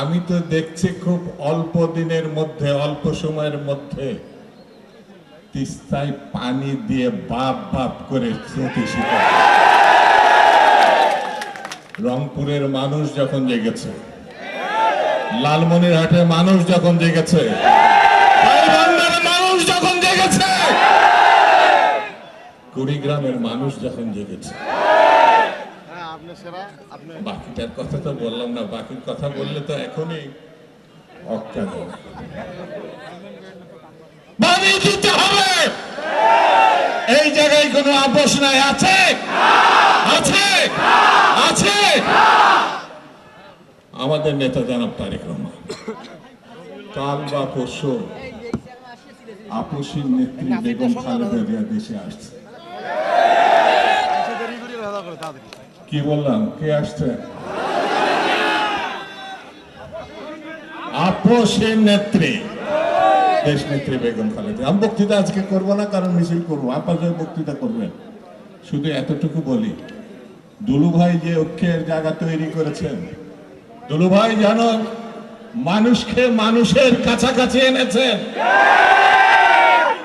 আমি তো দেখছি খুব অল্প দিনের মধ্যে, অল্প সময়ের মধ্যে তিস্তায় পানি দিয়ে বাপ বাপ করে রংপুরের মানুষ যখন জেগেছে, লালমনিরহাটের মানুষ যখন জেগেছে মানুষ যখন জেগেছে, কুড়িগ্রামের মানুষ যখন জেগেছে। আপনি সেরা আপনি বাকিটার কথা তো বললাম না বাকির কথা বললে তো এখনই অজ্ঞান বাড়ি দিতে হবে! এই জায়গায় কোনো আপোষ নাই আছে? আছে? আছে? আমাদের নেতা জনাব তারেক রহমান কাল বা পরশু আপোষের নেত্রী বেগম খালেদা জিয়া দেশে আসছে। কি বললাম? কে আসছে? আপোষের নেত্রী। দেশ নেত্রী বেগম খালেদা। আমি বক্তৃতা আজকে করব না, কারণ মিছিল করব। আপনাদের বক্তৃতা করবেন, শুধু এতটুকু বলি। দুলু ভাই যে ঐক্যের জায়গা তৈরি করেছেন, দুলু ভাই জানো, মানুষকে মানুষের কাছাকাছি এনেছেন।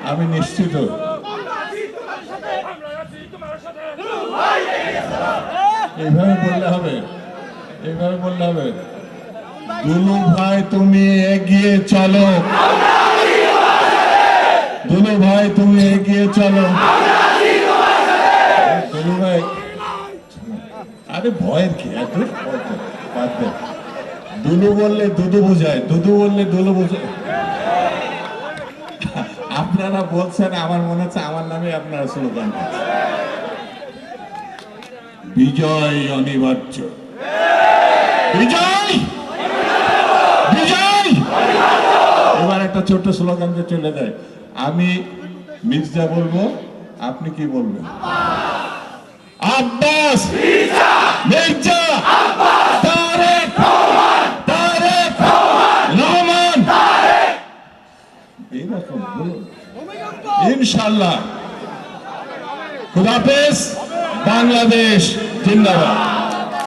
আমি নিশ্চিত এইভাবে বললে হবে, এইভাবে বললে হবে। দুলু ভাই, তুমি এগিয়ে চলো। দুলু ভাই, তুমি এগিয়ে চলো। দুলু ভাই, আরে ভয়ের কি। দুলু বললে দুদু বোঝায়, দুদু বললে দুলু বোঝায়। আপনারা বলছেন, আমার মনে হচ্ছে আমার নামে আপনারা স্লোগান। বিজয় অনিবার্য। বিজয়! বিজয়! এবার একটা ছোট্ট স্লোগান দিয়ে চলে যায়। আমি মির্জা বলব, আপনি কি বলবেন? আব্বাস! মির্জা! তারেক! তারেক! রহমান! ইনশাল্লাহ খুদাফেজ বাংলাদেশ জিন্দাবাদ।